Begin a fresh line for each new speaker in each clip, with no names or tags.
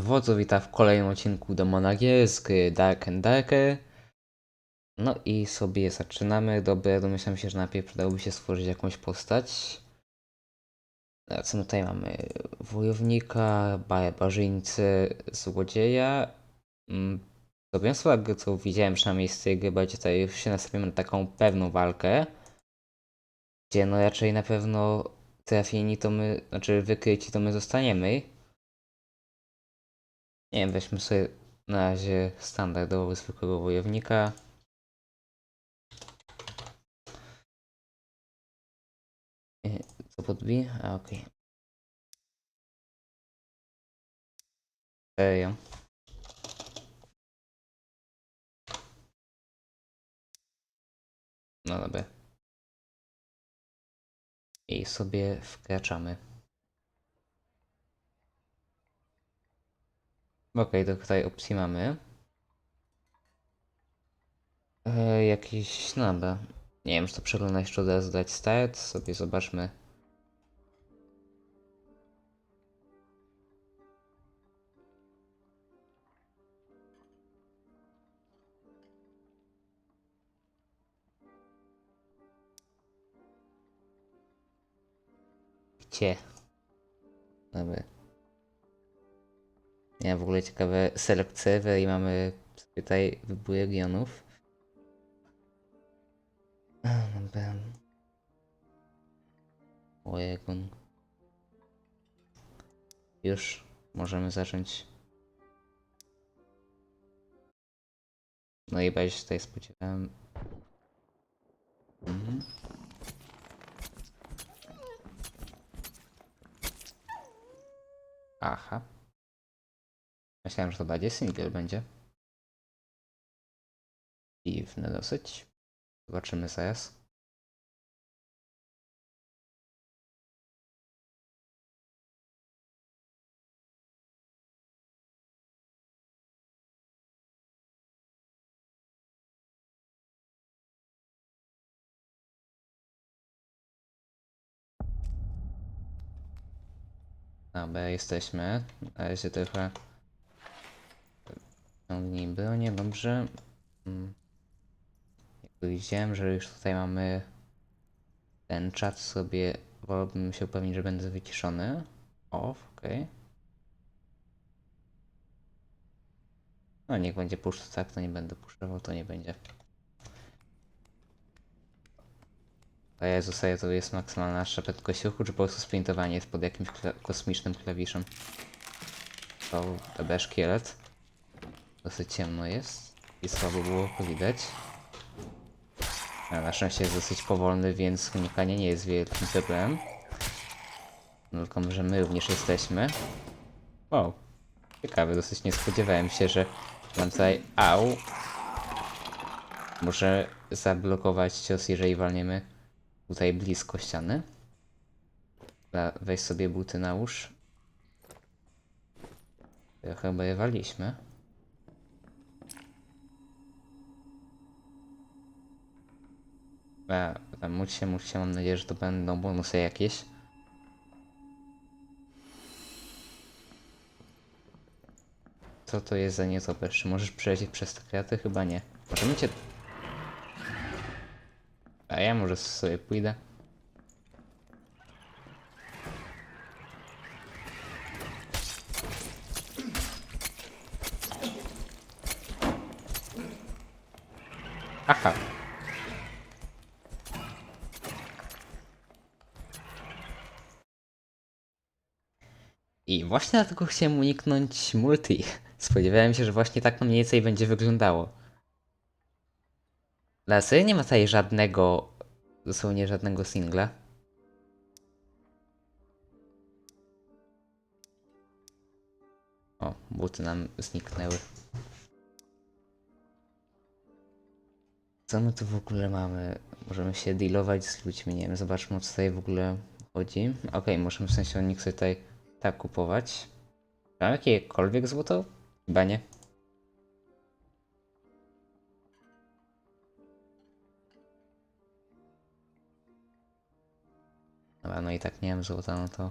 Wodzu wita w kolejnym odcinku Demonagie z gry Dark and Darker. No i sobie zaczynamy. Dobra, domyślam się, że najpierw przydałoby się stworzyć jakąś postać. A co my tutaj mamy? Wojownika, barbarzyńcę, złodzieja. Mm, Zobacz, jak co widziałem przynajmniej z tej gry, będzie tutaj się nastawimy na taką pewną walkę. Gdzie no raczej na pewno trafieni to my, znaczy wykryci to my zostaniemy. Nie wiem, weźmy sobie na razie standardowo zwykłego wojownika. Co podbij? A okej. Serio. No dobra. I sobie wkraczamy. Okej, to tutaj opcji mamy. E, jakiś, no. Nie wiem, czy to przeglądać jeszcze od razu dać start. Sobie zobaczmy. Gdzie? Dobra. Ja w ogóle ciekawe server i mamy tutaj wybór regionów. Oregon. Już możemy zacząć. No i bardziej się tutaj spodziewałem. Mhm. Aha. Myślałem, że to bardziej single będzie. Dziwne dosyć. Zobaczymy zaraz. Dobra, jesteśmy. Na razie trochę ciągnij bronię, dobrze. Mm. Jakby widziałem, że już tutaj mamy ten czat sobie, wolałbym się upewnić, że będę wyciszony. Off, ok. No niech będzie push, tak, to nie będę puszował, to nie będzie. A Jezu, serio, to jest maksymalna szepetkość ruchu, czy po prostu sprintowanie jest pod jakimś kosmicznym klawiszem? To TB szkielet. Dosyć ciemno jest i słabo było to widać. A na szczęście jest dosyć powolny, więc unikanie nie jest wielkim problemem. No tylko, że my również jesteśmy. Wow. Ciekawe, dosyć nie spodziewałem się, że mam tutaj... Au! Muszę zablokować cios, jeżeli walniemy tutaj blisko ściany. Weź sobie buty nałóż. To chyba je waliśmy. A, tam módl się, módl się, mam nadzieję, że to będą bonusy jakieś. Co to jest za nietoperz? Czy możesz przelecieć przez te kraty? Chyba nie. Możemy cię... A ja może sobie pójdę. Aha. I właśnie dlatego chciałem uniknąć multi. Spodziewałem się, że właśnie tak mniej więcej będzie wyglądało. Dla serii nie ma tutaj żadnego, dosłownie żadnego singla. O, buty nam zniknęły. Co my tu w ogóle mamy? Możemy się dealować z ludźmi, nie wiem, zobaczmy o co tutaj w ogóle chodzi. Okej, możemy w sensie od nich sobie tutaj tak kupować. Mam jakiekolwiek złoto? Chyba nie. Dobra, no i tak nie mam złota, no to...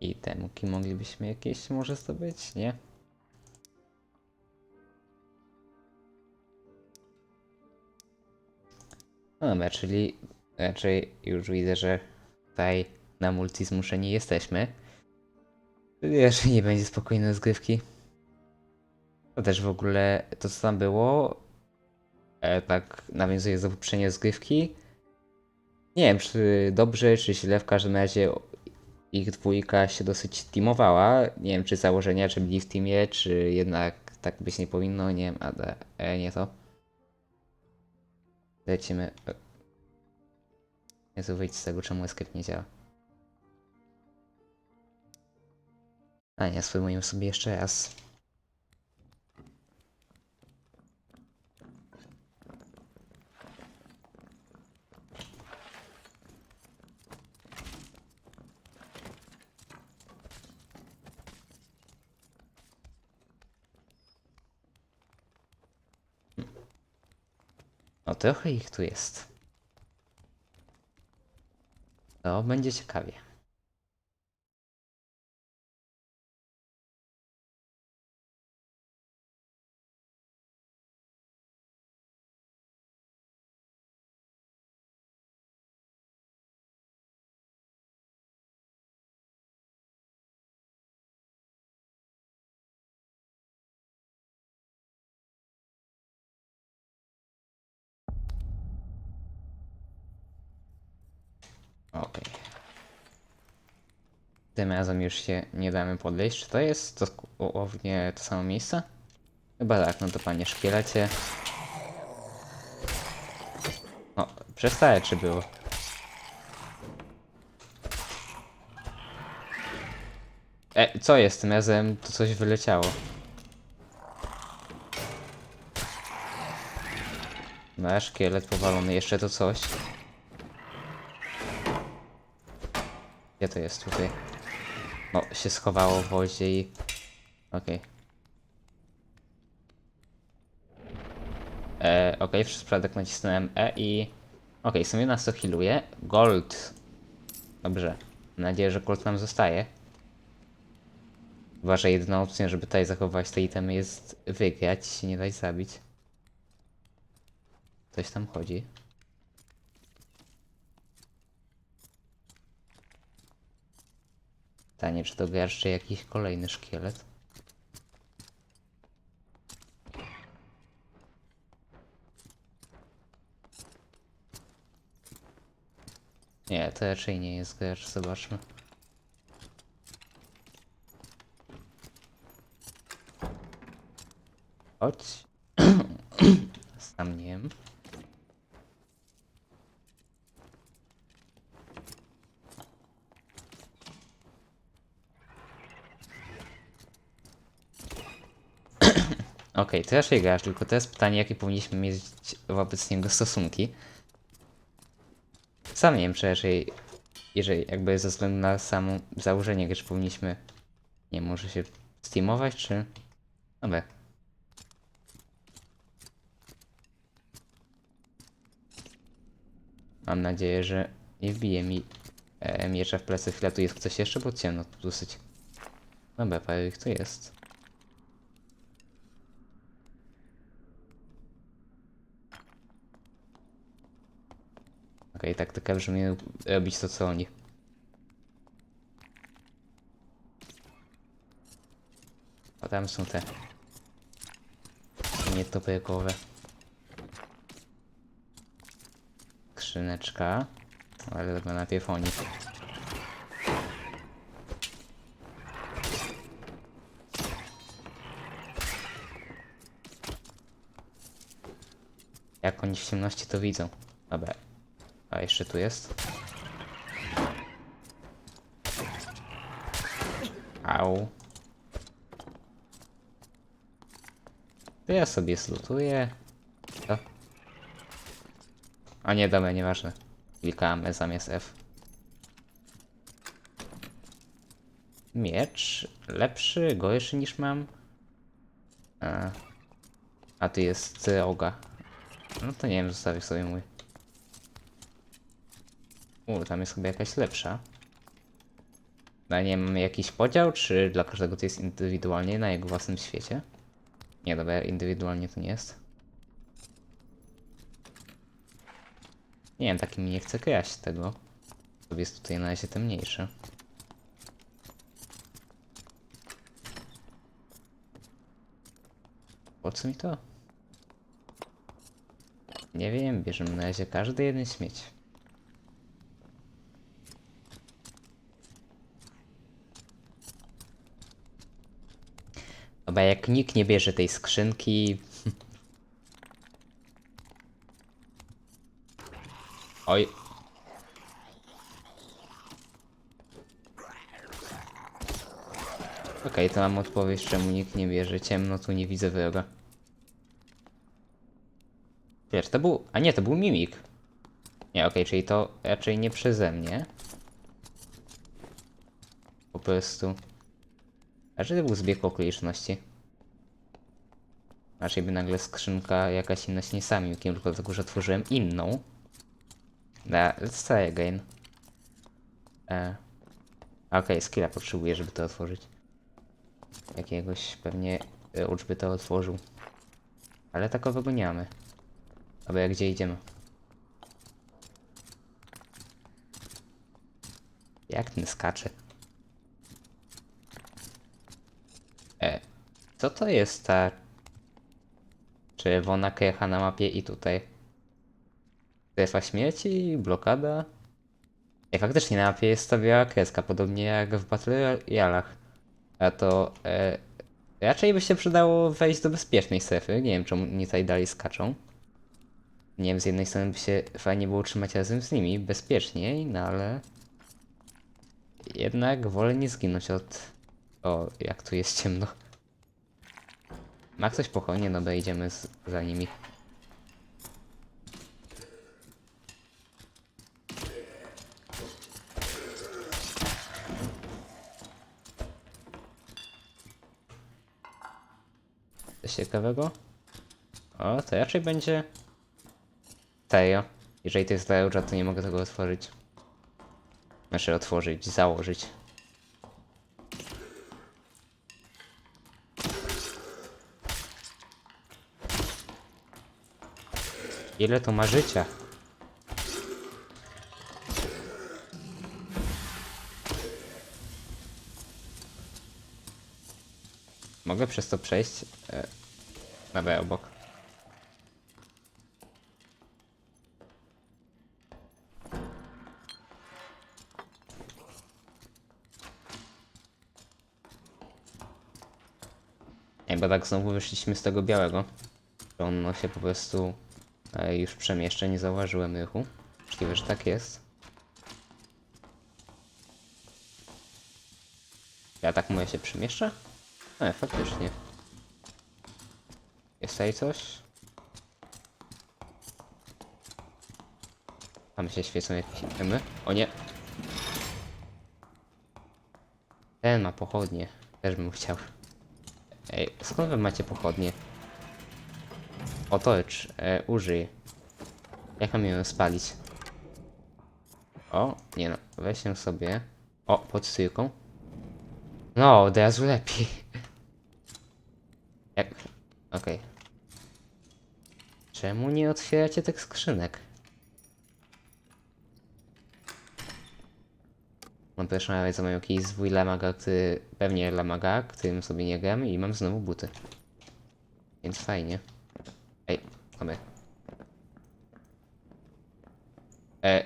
I te muki moglibyśmy jakieś może zdobyć, nie? No dobra, czyli raczej już widzę, że tutaj na multi zmuszeni jesteśmy. Raczej nie będzie spokojnej rozgrywki. To też w ogóle to co tam było, e, tak nawiązuje do poprzedniej rozgrywki. Nie wiem, czy dobrze, czy źle, w każdym razie ich dwójka się dosyć teamowała. Nie wiem, czy założenia, czy byli w teamie, czy jednak tak być nie powinno, nie wiem, ale e, nie to. Lecimy. e. Jezu, wyjdź z tego, czemu escape nie działa. A nie, spróbujmy sobie jeszcze raz. Trochę ich tu jest. To będzie ciekawie. Okej. Tym razem już się nie damy podejść. Czy to jest dosłownie to samo miejsce? Chyba tak, no to panie szkielecie. No, przestaję czy było. E, co jest tym razem? To coś wyleciało. No, szkielet powalony, jeszcze to coś. Gdzie to jest tutaj? No, się schowało w wozie i... Okej. Okay. Okej, przez przypadek nacisnąłem E i... Okej, sobie nas to healuje. Gold. Dobrze. Mam nadzieję, że gold nam zostaje. Chyba, że jedyną opcją, żeby tutaj zachować te itemy jest wygrać, nie dać zabić. Coś tam chodzi. Pytanie, czy to gracz, czy jakiś kolejny szkielet? Nie, to raczej nie jest gracz, zobaczmy. Chodź. Sam nie wiem. Okej, to raczej grasz, tylko to jest pytanie, jakie powinniśmy mieć wobec niego stosunki. Sam nie wiem, czy raczej, jeżeli jakby ze względu na samo założenie czy powinniśmy, nie może się steamować, czy... Dobra. Mam nadzieję, że nie wbije mi e, miecza w plecy. Chwila, tu jest ktoś jeszcze, bo ciemno tu dosyć. Dobra, parę ich tu jest. Okej, taktyka brzmi robić to co oni. A tam są te nietoperkowe. Skrzyneczka. Ale chyba najpierw oni. Jak oni w ciemności to widzą. Dobra. A jeszcze tu jest. Au. To ja sobie slutuję. Co? A nie, dobra, nieważne. Klikamy zamiast F. Miecz. Lepszy, gorszy niż mam. A, a tu jest oga. No to nie wiem, zostawię sobie mój. U, tam jest chyba jakaś lepsza. No nie mamy jakiś podział, czy dla każdego to jest indywidualnie na jego własnym świecie? Nie, dobra, indywidualnie to nie jest. Nie wiem, takim nie chcę kraść tego. To jest tutaj na razie te mniejsze. Po co mi to? Nie wiem, bierzemy na razie każdy jeden śmieć. Dobra, jak nikt nie bierze tej skrzynki... Oj. Okej, to mam odpowiedź, czemu nikt nie bierze. Ciemno, tu nie widzę wroga. Wiesz, to był... A nie, to był mimik. Nie, okej, czyli to raczej nie przeze mnie. Po prostu... Raczej to był zbieg okoliczności. Raczej by nagle skrzynka jakaś inna się nie sami, tylko dlatego, że otworzyłem inną. Da, let's try again. E. Okej, skilla potrzebuję, żeby to otworzyć. Jakiegoś pewnie e, ucz by to otworzył. Ale takowego nie mamy. Dobra, gdzie idziemy? Jak ten skacze? E, co to jest ta czerwona krecha na mapie i tutaj? Strefa śmierci, blokada. I faktycznie na mapie jest ta biała kreska, podobnie jak w Battle. A to e, raczej by się przydało wejść do bezpiecznej strefy. Nie wiem, czemu nie tutaj dalej skaczą. Nie wiem, z jednej strony by się fajnie było trzymać razem z nimi, bezpieczniej, no ale... Jednak wolę nie zginąć od... O, jak tu jest ciemno. Ma ktoś pochodnie? No idziemy z, za nimi. Coś ciekawego? O, to raczej będzie... Serio. Jeżeli to jest Leurza, to nie mogę tego otworzyć. Znaczy otworzyć, założyć. Ile to ma życia? Mogę przez to przejść? E, obok. Nie, bo tak znowu wyszliśmy z tego białego. Ono się po prostu już przemieszcza, nie zauważyłem rychu. Możliwe, że tak jest. Ja tak mówię się przemieszcza? E, faktycznie. Jest tutaj coś? Tam się świecą jakieś itemy. O nie! Ten ma pochodnie. Też bym chciał. Ej, skąd wy macie pochodnie? Otocz, e, użyj. Jak mam ją spalić? O, nie no, weź ją sobie. O, pod styłką. No, od razu lepiej. Jak? Okej. Czemu nie otwieracie tych skrzynek? Mam też nawet mam jakiś zwój lamaga, który, pewnie lamaga, którym sobie nie gram i mam znowu buty. Więc fajnie. Mamy. E.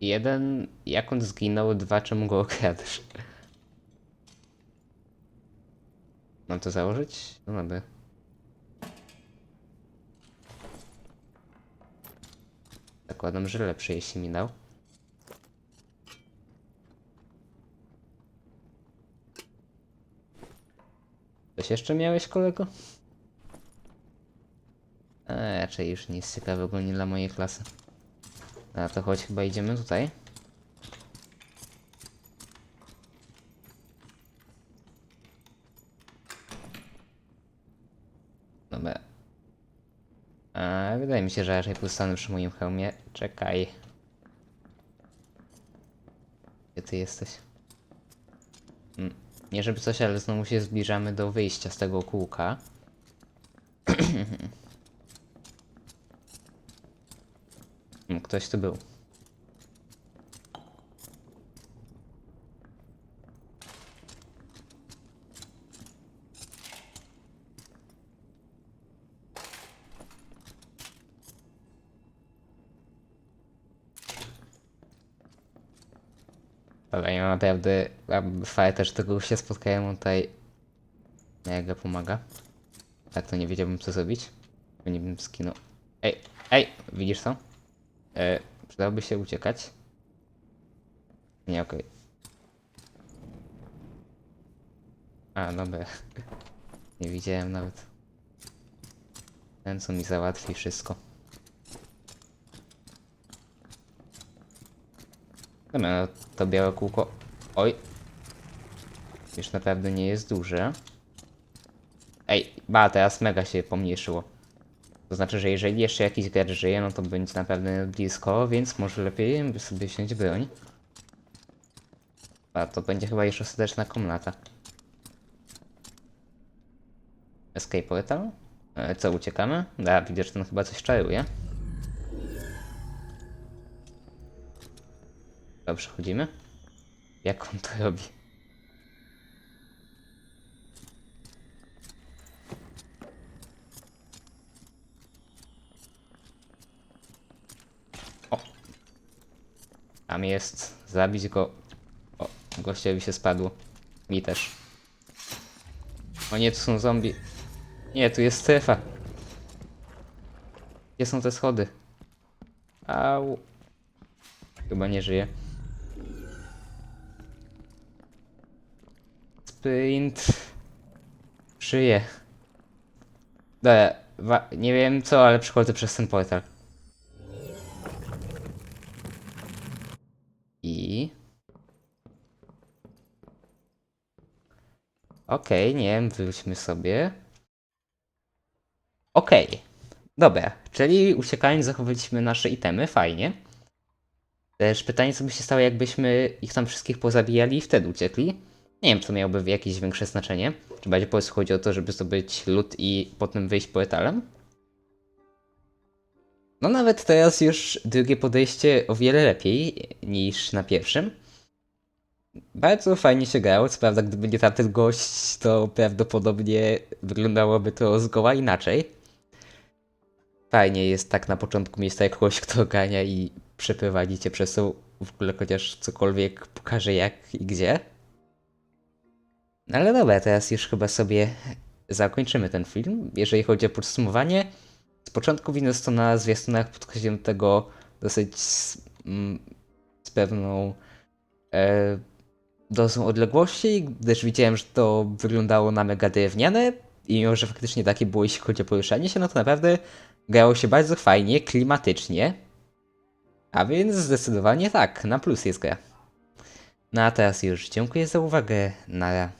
Jeden, jak on zginął, dwa, czemu go okradasz? Mam to założyć? No dobra. Zakładam, że lepszy jeśli mi dał. Coś jeszcze miałeś, kolego? Raczej już nic ciekawego nie dla mojej klasy. A to choć chyba idziemy tutaj. Dobra. A, wydaje mi się, że raczej pozostanę przy moim hełmie. Czekaj. Gdzie ty jesteś? Mm, Nie żeby coś, ale znowu się zbliżamy do wyjścia z tego kółka. Mm, Ktoś tu był. Dobra, ja naprawdę fajnie też tego się spotkałem on tutaj mega pomaga. Tak to nie wiedziałbym co zrobić. Nie bym skinął. Ej, ej, widzisz to? E, przydałoby się uciekać. Nie, okej. A, dobra. Nie widziałem nawet. Ten co mi załatwi wszystko. Dobra, no to białe kółko. Oj. Już naprawdę nie jest duże. Ej, ba, teraz mega się pomniejszyło. To znaczy, że jeżeli jeszcze jakiś gracz żyje, no to będzie na pewno blisko, więc może lepiej sobie wziąć broń. A to będzie chyba już ostateczna komnata. Escape portal? E, co, uciekamy? Da, widzę, że ten chyba coś czaruje. Dobrze, chodzimy? Jak on to robi? Tam jest. Zabić go. O, gościowi się spadło. Mi też. O nie, tu są zombie. Nie, tu jest strefa. Gdzie są te schody? Au. Chyba nie żyje. Sprint. Żyje. Dobra, nie wiem co, ale przychodzę przez ten portal. I... Okej, nie wiem, wróćmy sobie. Okej. Dobra, czyli uciekając zachowaliśmy nasze itemy, fajnie. Też pytanie, co by się stało, jakbyśmy ich tam wszystkich pozabijali i wtedy uciekli. Nie wiem, czy to miałoby jakieś większe znaczenie. Czy bardziej po prostu chodzi o to, żeby zdobyć lód i potem wyjść portalem? No nawet teraz już drugie podejście o wiele lepiej niż na pierwszym. Bardzo fajnie się grało, co prawda gdyby nie tamten gość, to prawdopodobnie wyglądałoby to zgoła inaczej. Fajnie jest tak na początku mieć tak kogoś, kto gania i przeprowadzi cię przez to w ogóle chociaż cokolwiek pokaże jak i gdzie. No ale dobra, teraz już chyba sobie zakończymy ten film. Jeżeli chodzi o podsumowanie, z początku widząc to na zwiastunach podchodziłem do tego dosyć z, mm, z pewną e, dozą odległości, gdyż widziałem, że to wyglądało na mega drewniane i mimo, że faktycznie takie było jeśli chodzi o poruszanie się, no to naprawdę grało się bardzo fajnie, klimatycznie. A więc zdecydowanie tak, na plus jest gra. No a teraz już dziękuję za uwagę. Na